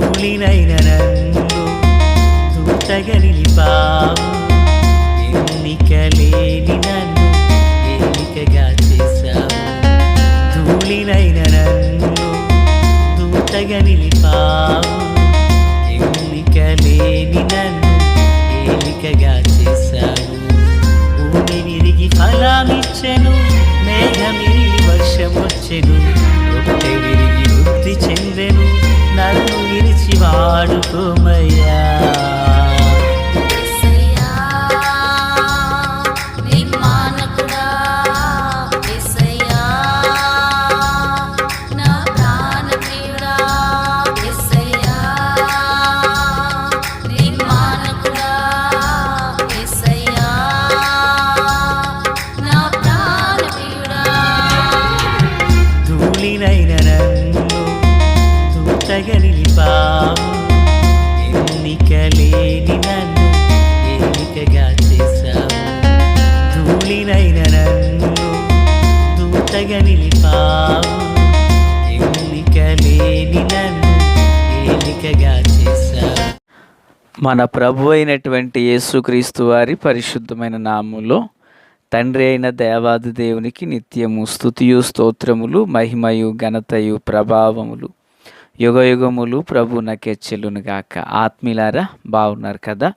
ధూళినైన నన్ను దూతగా నిలిపావు ఎన్నిక లేని నన్ను ఎన్నికగా చేశావు. ధూళినైన నన్ను దూతగా నిలిపావు ఎన్నిక లేని నన్ను ఏలికగా చేశావు. భూమి విరిగి ఫలామిచ్చెను మేఘమిరిగి వర్షం వచ్చెను రొట్టె విరిగి பாடுமயா దూతగా ఎన్నిక లేని నన్ను ఏలికగా చేశావు మన ప్రభు అయినటువంటి యేసుక్రీస్తు వారి పరిశుద్ధమైన నామంలో తండ్రి అయిన దేవాది దేవునికి నిత్యము స్థుతియు స్తోత్రములు మహిమయు ఘనతయు ప్రభావములు. యుగయుగములు ప్రభు నకెచ్చెలును గాక. ఆత్మీలారా బాగున్నారు కదా?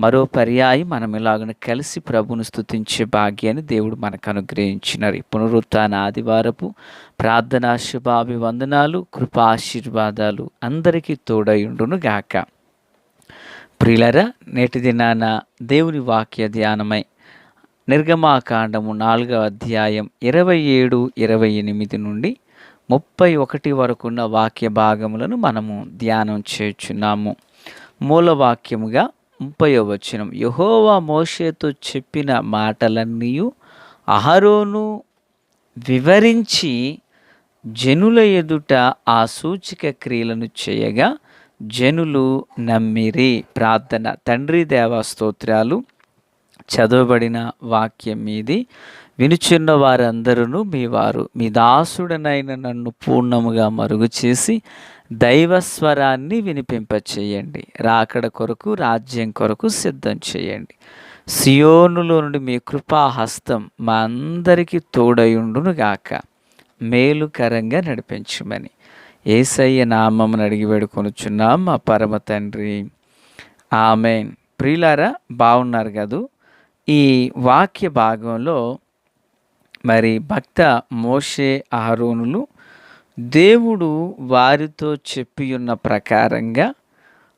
మరో పర్యాయం మనం ఇలాగను కలిసి ప్రభును స్తుతించే భాగ్యాన్ని దేవుడు మనకు అనుగ్రహించినారు. పునరుత్న ఆదివారపు ప్రార్థనా శుభాభివందనాలు కృపాశీర్వాదాలు అందరికీ తోడయుండును గాక. ప్రియులరా నేటి దినాన దేవుని వాక్య ధ్యానమై నిర్గమాకాండము నాలుగవ అధ్యాయం ఇరవై ఏడు ఇరవై ఎనిమిది నుండి ముప్పై ఒకటి వరకున్న వాక్య భాగములను మనము ధ్యానం చేయుచున్నాము. మూలవాక్యముగా ముప్పై వచనం. యహోవా మోషేతో చెప్పిన మాటలన్నీ అహరోను వివరించి జనుల ఎదుట ఆ సూచిక క్రియలను చేయగా జనులు నమ్మిరి. ప్రార్థన. తండ్రి దేవా స్తోత్రాలు. చదవబడిన వాక్యం మీది. వినుచున్న వారందరూ మీ వారు మీ దాసుడనైన నన్ను పూర్ణముగా మరుగు చేసి దైవస్వరాన్ని వినిపింపచేయండి. రాకడ కొరకు రాజ్యం కొరకు సిద్ధం చేయండి. సియోనులో నుండి మీ కృపాహస్తం మా అందరికీ తోడయుండును గాక మేలుకరంగా నడిపించమని ఏసయ్య నామమును అడిగి వేడుకొనుచున్నాం మా పరమ తండ్రి. ఆమెన్. ప్రియులారా బాగున్నారు కదూ? ఈ వాక్య భాగంలో మరి భక్త మోషే ఆరోనులు దేవుడు వారితో చెప్పి ఉన్న ప్రకారంగా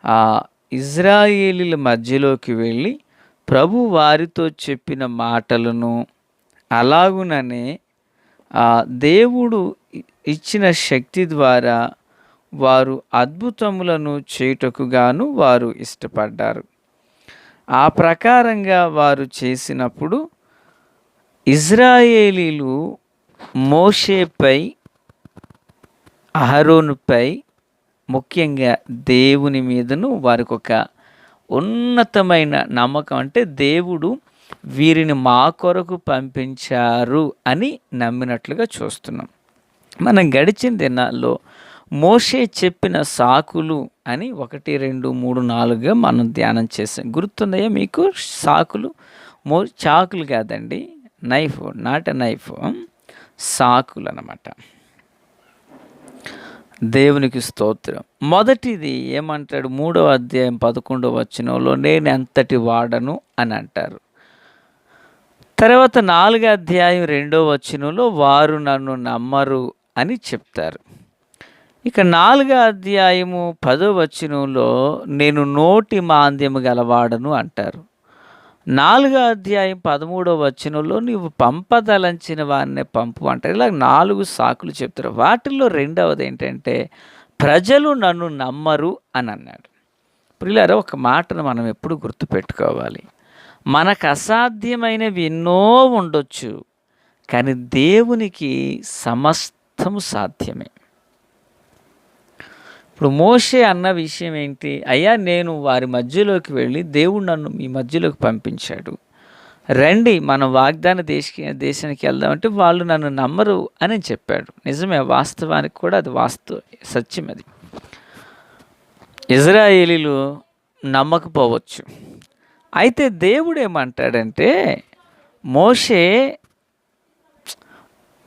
ఆ ఇజ్రాయేలీల మధ్యలోకి వెళ్ళి ప్రభు వారితో చెప్పిన మాటలను అలాగుననే ఆ దేవుడు ఇచ్చిన శక్తి ద్వారా వారు అద్భుతములను చేయుటకు గాను వారు ఇష్టపడ్డారు. ఆ ప్రకారంగా వారు చేసినప్పుడు ఇజ్రాయేలీలు మోషేపై అహరోనుపై ముఖ్యంగా దేవుని మీదను వారికి ఒక ఉన్నతమైన నమ్మకం అంటే దేవుడు వీరిని మా కొరకు పంపించారు అని నమ్మినట్లుగా చూస్తున్నాం. మనం గడిచిన దినాల్లో మోషే చెప్పిన సాకులు అని ఒకటి రెండు మూడు నాలుగుగా మనం ధ్యానం చేసాం. గుర్తుందయ్యా మీకు? సాకులు మో చాకులు కాదండి. నైఫ్ నాట్ ఎ నైఫ్ సాకులు అనమాట దేవునికి స్తోత్రం. మొదటిది ఏమంటాడు? మూడవ అధ్యాయం పదకొండవ వచనంలో నేను ఎంతటి వాడను అని అంటారు. తర్వాత నాలుగో అధ్యాయం రెండో వచనంలో వారు నన్ను నమ్మరు అని చెప్తారు. ఇక నాలుగో అధ్యాయము పదో వచనంలో నేను నోటి మాంద్యము గలవాడను అంటారు. నాలుగో అధ్యాయం పదమూడో వచనంలో నీవు పంపదలంచిన వారిని పంపు అంటారు. ఇలా నాలుగు సాకులు చెప్తారు. వాటిల్లో రెండవది ఏంటంటే ప్రజలు నన్ను నమ్మరు అని అన్నాడు. ప్రియులారా ఒక మాటను మనం ఎప్పుడు గుర్తుపెట్టుకోవాలి. మనకు అసాధ్యమైనవి ఎన్నో ఉండొచ్చు కానీ దేవునికి సమస్తము సాధ్యమే. ఇప్పుడు మోషే అన్న విషయం ఏంటి? అయ్యా నేను వారి మధ్యలోకి వెళ్ళి దేవుడు నన్ను మీ మధ్యలోకి పంపించాడు. రండి మనం వాగ్దాన దేశ దేశానికి వెళ్దామంటే వాళ్ళు నన్ను నమ్మరు అని చెప్పాడు. నిజమే వాస్తవానికి కూడా అది వాస్తవ సత్యం అది. ఇజ్రాయేలీలు నమ్మకపోవచ్చు. అయితే దేవుడు ఏమంటాడంటే మోషే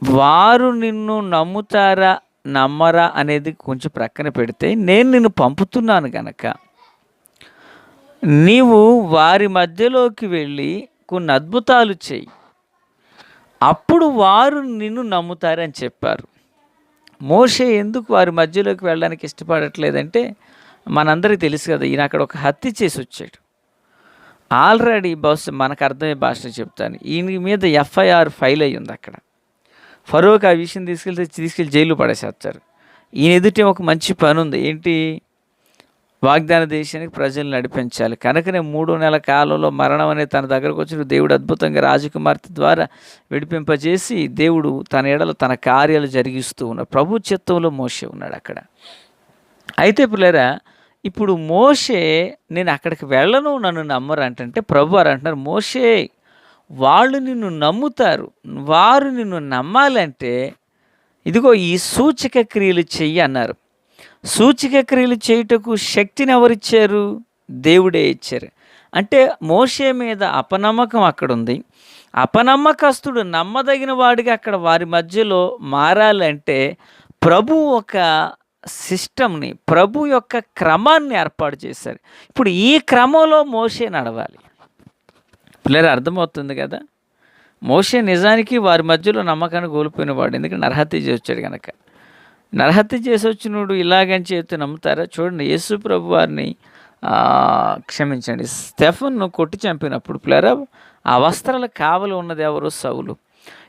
వారు నిన్ను నమ్ముతారా నమ్మరా అనేది కొంచెం ప్రక్కన పెడితే నేను నిన్ను పంపుతున్నాను గనక. నీవు వారి మధ్యలోకి వెళ్ళి కొన్ని అద్భుతాలు చెయ్యి. అప్పుడు వారు నిన్ను నమ్ముతారని చెప్పారు. మోషే ఎందుకు వారి మధ్యలోకి వెళ్ళడానికి ఇష్టపడట్లేదంటే మనందరికీ తెలుసు కదా ఈయన అక్కడ ఒక హత్య చేసి వచ్చాడు. ఆల్రెడీ బహుశా మనకు అర్థమయ్యే భాషను చెప్తాను. ఈయన మీద ఎఫ్ఐఆర్ ఫైల్ అయ్యి ఉంది అక్కడ. ఫరోక్ ఆ విషయం తీసుకెళ్తే తీసుకెళ్ళి జైలు పడేసేస్తారు. ఈయన ఎదుటే ఒక మంచి పని ఉంది ఏంటి? వాగ్దాన దేశానికి ప్రజలు నడిపించాలి. కనుకనే మూడో నెల కాలంలో మరణం అనేది తన దగ్గరకు వచ్చిన దేవుడు అద్భుతంగా రాజకుమార్తె ద్వారా విడిపింపజేసి దేవుడు తన ఎడలో తన కార్యాలు జరిగిస్తూ ఉన్నాడు. ప్రభు చిత్తంలో మోసే ఉన్నాడు అక్కడ. అయితే పిల్లరా ఇప్పుడు మోషే నేను అక్కడికి వెళ్ళను నన్ను నమ్మరు అంటే ప్రభు వారు అంటున్నారు మోషే వాళ్ళు నిన్ను నమ్ముతారు వారు నిన్ను నమ్మాలంటే ఇదిగో ఈ సూచక క్రియలు చెయ్యి అన్నారు. సూచక క్రియలు చేయుటకు శక్తిని ఎవరిచ్చారు? దేవుడే ఇచ్చారు. అంటే మోషే మీద అపనమ్మకం అక్కడ ఉంది అపనమ్మకస్తుడు నమ్మదగిన వాడిగా అక్కడ వారి మధ్యలో మారాలంటే ప్రభు ఒక సిస్టమ్ని ప్రభు యొక్క క్రమాన్ని ఏర్పాటు చేశారు. ఇప్పుడు ఈ క్రమంలో మోషే నడవాలి. పిల్లలు అర్థమవుతుంది కదా. మోషే నిజానికి వారి మధ్యలో నమ్మకాన్ని కోల్పోయినవాడు ఎందుకంటే నరహత్య చేసి వచ్చాడు కనుక నరహత్య చేసి వచ్చినోడు ఇలాగని చేతి నమ్ముతారా? చూడండి యేసు ప్రభు వారిని క్షమించండి. స్టెఫన్ను కొట్టి చంపినప్పుడు పిల్లరా ఆ వస్త్రాలు కావలి ఉన్నది ఎవరు సౌలు.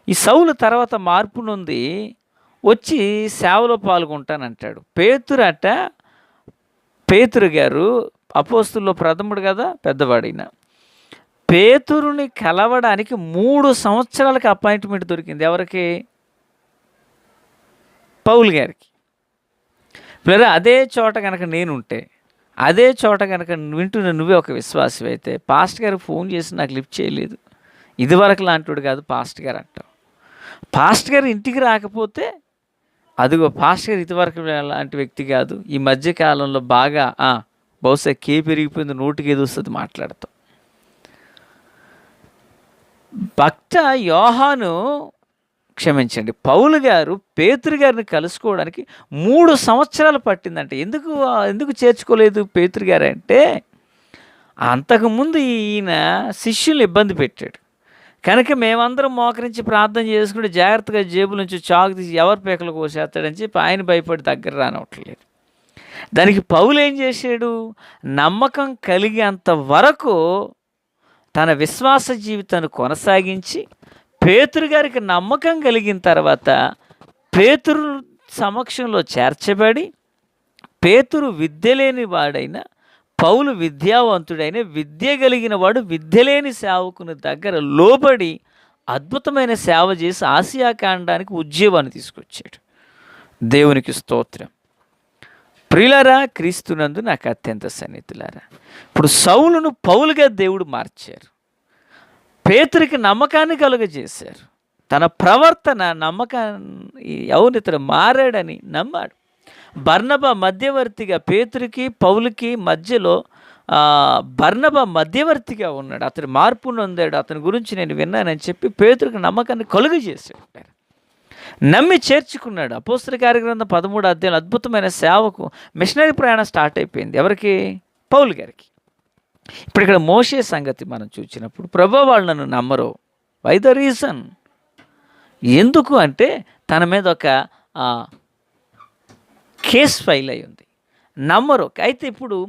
ఈ సౌలు తర్వాత మార్పు నుండి వచ్చి సేవలో పాల్గొంటానంటాడు. పేతురట పేతురు గారు అపోస్తుల్లో ప్రథముడు కదా పెద్దవాడైనా. పేతురుని కలవడానికి మూడు సంవత్సరాలకు అపాయింట్మెంట్ దొరికింది. ఎవరికి? పౌల్ గారికి. లేదా అదే చోట కనుక నేనుంటే అదే చోట కనుక వింటున్న నువ్వే ఒక విశ్వాసం అయితే పాస్ట్ గారికి ఫోన్ చేసి నాకు లిఫ్ట్ చేయలేదు. ఇదివరకు లాంటివాడు కాదు పాస్ట్ గారు అంటావు. పాస్ట్ గారు ఇంటికి రాకపోతే అదిగో పాస్ట్ గారు ఇదివరకు లాంటి వ్యక్తి కాదు. ఈ మధ్య కాలంలో బాగా బహుశా కే పెరిగిపోయింది నోటికి ఏదో వస్తుంది మాట్లాడతాం భక్త యోహాను క్షమించండి. పౌలు గారు పేతురు గారిని కలుసుకోవడానికి మూడు సంవత్సరాలు పట్టిందంట. ఎందుకు ఎందుకు చేర్చుకోలేదు పేతురు గారు అంటే అంతకుముందు ఈయన శిష్యుల్ని ఇబ్బంది పెట్టాడు. కనుక మేమందరం మోకరించి ప్రార్థన చేసుకుంటే జాగ్రత్తగా జేబు నుంచి చాకు తీసి ఎవరి పేకలు కోసేస్తాడని చెప్పి ఆయన భయపడి దగ్గర రానవట్లేదు. దానికి పౌలు ఏం చేశాడు? నమ్మకం కలిగేంత వరకు తన విశ్వాస జీవితాన్ని కొనసాగించి పేతురు గారికి నమ్మకం కలిగిన తర్వాత పేతురు సమక్షంలో చేర్చబడి పేతురు విద్య లేని వాడైన పౌలు విద్యావంతుడైన విద్య కలిగిన వాడు విద్య లేని సేవకుని దగ్గర లోబడి అద్భుతమైన సేవ చేసి ఆసియా కాండానికి ఉద్యోగాన్ని తీసుకొచ్చాడు. దేవునికి స్తోత్రం. ప్రియులారా క్రీస్తునందు నాకు అత్యంత సన్నిహితులారా. ఇప్పుడు సౌలును పౌలుగా దేవుడు మార్చారు. పేతురికి నమ్మకాన్ని కలుగజేశారు. తన ప్రవర్తన నమ్మకాన్ని అవును మారాడని నమ్మాడు. బర్ణబ మధ్యవర్తిగా పేతురికి పౌలుకి మధ్యలో బర్ణబ మధ్యవర్తిగా ఉన్నాడు. అతడు మార్పును నొందాడు. అతని గురించి నేను విన్నానని చెప్పి పేతురికి నమ్మకాన్ని కలుగజేశాడు. నమ్మి చేర్చుకున్నాడు. అపోస్తల కార్యగ్రంథం పదమూడు అధ్యాయులు అద్భుతమైన సేవకు మిషనరీ ప్రయాణం స్టార్ట్ అయిపోయింది. ఎవరికి? పౌలు గారికి. ఇప్పుడు ఇక్కడ మోషే సంగతి మనం చూసినప్పుడు ప్రభు వాళ్ళు నన్ను నమ్మరు. వై ద రీజన్ ఎందుకు అంటే తన మీద ఒక కేస్ ఫైల్ అయి ఉంది. నమ్మరు. అయితే ఇప్పుడు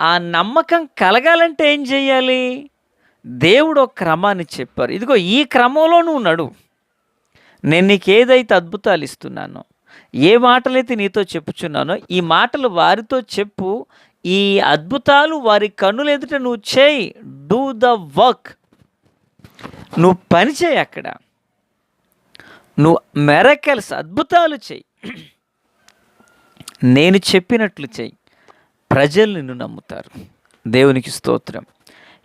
ఆ నమ్మకం కలగాలంటే ఏం చేయాలి? దేవుడు ఒక క్రమాన్ని చెప్పారు. ఇదిగో ఈ క్రమంలో నువ్వు నడువు నేను నీకు ఏదైతే అద్భుతాలు ఇస్తున్నానో ఏ మాటలైతే నీతో చెప్పుచున్నానో ఈ మాటలు వారితో చెప్పు. ఈ అద్భుతాలు వారి కన్నులు ఎదుట నువ్వు చేయి. డూ ద వర్క్ నువ్వు పని చేయి అక్కడ. నువ్వు మెరకల్స్ అద్భుతాలు చేయి. నేను చెప్పినట్లు చేయి. ప్రజలు నిన్ను నమ్ముతారు. దేవునికి స్తోత్రం.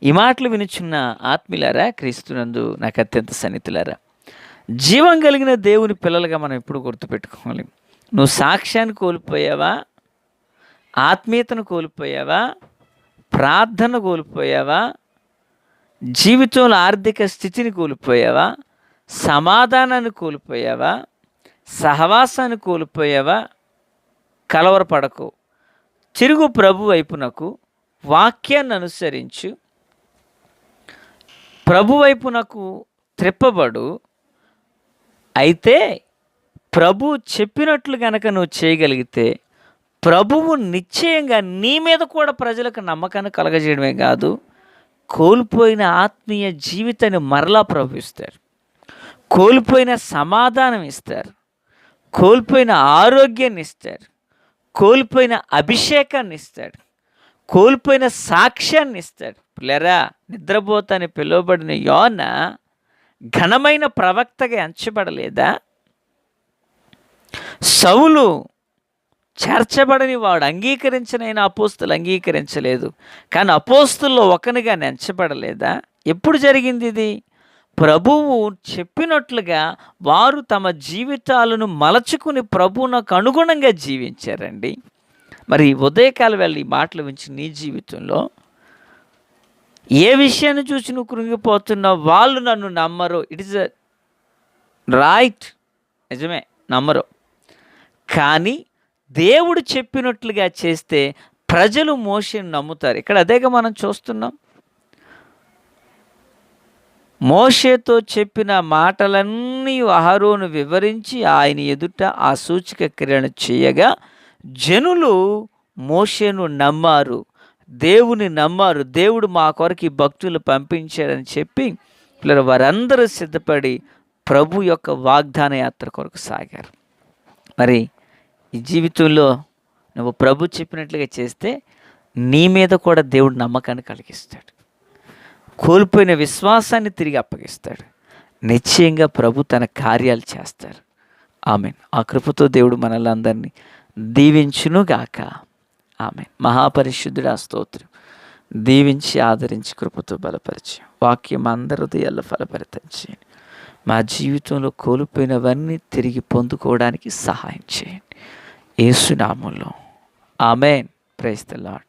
ఈ మాటలు వినుచున్న ఆత్మీలారా క్రీస్తునందు నాకు అత్యంత సన్నిహితులారా జీవం కలిగిన దేవుని పిల్లలుగా మనం ఎప్పుడు గుర్తుపెట్టుకోవాలి? నువ్వు సాక్ష్యాన్ని కోల్పోయావా? ఆత్మీయతను కోల్పోయావా? ప్రార్థన కోల్పోయావా? జీవితంలో ఆర్థిక స్థితిని కోల్పోయావా? సమాధానాన్ని కోల్పోయావా? సహవాసాన్ని కోల్పోయావా? కలవరపడకు. తిరుగు ప్రభు వైపునకు వాక్యాన్ని అనుసరించు. ప్రభు వైపునకు త్రిప్పబడు. అయితే ప్రభు చెప్పినట్లు గనక నువ్వు చేయగలిగితే ప్రభువు నిశ్చయంగా నీ మీద కూడా ప్రజలకు నమ్మకాన్ని కలగజేయడమే కాదు కోల్పోయిన ఆత్మీయ జీవితాన్ని మరలా ప్రభుస్తారు కోల్పోయిన సమాధానం ఇస్తారు. కోల్పోయిన ఆరోగ్యాన్ని ఇస్తారు. కోల్పోయిన అభిషేకాన్ని ఇస్తాడు కోల్పోయిన సాక్ష్యాన్ని ఇస్తాడు పిల్లరా నిద్రపోతాని పిలువబడిన యోన ఘనమైన ప్రవక్తగా ఎంచబడలేదా? సౌలు చేర్చబడని వాడు అంగీకరించనైనా అపోస్తులు అంగీకరించలేదు. కానీ అపోస్తుల్లో ఒకనిగా నెంచబడలేదా ఎప్పుడు జరిగింది ఇది? ప్రభువు చెప్పినట్లుగా వారు తమ జీవితాలను మలచుకుని ప్రభువునకు అనుగుణంగా జీవించారండి. మరి ఉదయకాల వెళ్ళి ఈ మాటలు ఉంచి నీ జీవితంలో ఏ విషయాన్ని చూసి నువ్వు కృంగిపోతున్నావు వాళ్ళు నన్ను నమ్మరు. ఇట్ ఇస్ రైట్ నిజమే నమ్మరు. కానీ దేవుడు చెప్పినట్లుగా చేస్తే ప్రజలు మోషని నమ్ముతారు. ఇక్కడ అదేగా మనం చూస్తున్నాం. మోషేతో చెప్పిన మాటలన్నీ అహరోను వివరించి ఆయన ఎదుట ఆ సూచిక క్రియను చేయగా జనులు మోషేను నమ్మారు. దేవుని నమ్మారు. దేవుడు మా కొరకు ఈ భక్తులు పంపించాడని చెప్పి పిల్లలు వారందరూ సిద్ధపడి ప్రభు యొక్క వాగ్దాన యాత్ర కొరకు సాగారు. మరి ఈ జీవితంలో నువ్వు ప్రభు చెప్పినట్లుగా చేస్తే నీ మీద కూడా దేవుడు నమ్మకాన్ని కలిగిస్తాడు. కోల్పోయిన విశ్వాసాన్ని తిరిగి అప్పగిస్తాడు. నిశ్చయంగా ప్రభు తన కార్యాలు చేస్తారు. ఆమెన్. ఆ కృపతో దేవుడు మనల్ని అందరినీ దీవించునుగాక. ఆమె మహాపరిశుద్ధుడు ఆ స్తోత్రం. దీవించి ఆదరించి కృపతో బలపరిచి వాక్యం అందరి హృదయాల్లో ఫలపరితం చేయండి. మా జీవితంలో కోల్పోయినవన్నీ తిరిగి పొందుకోవడానికి సహాయం చేయండి. ఏసునామంలో ఆమెన్. Price the lord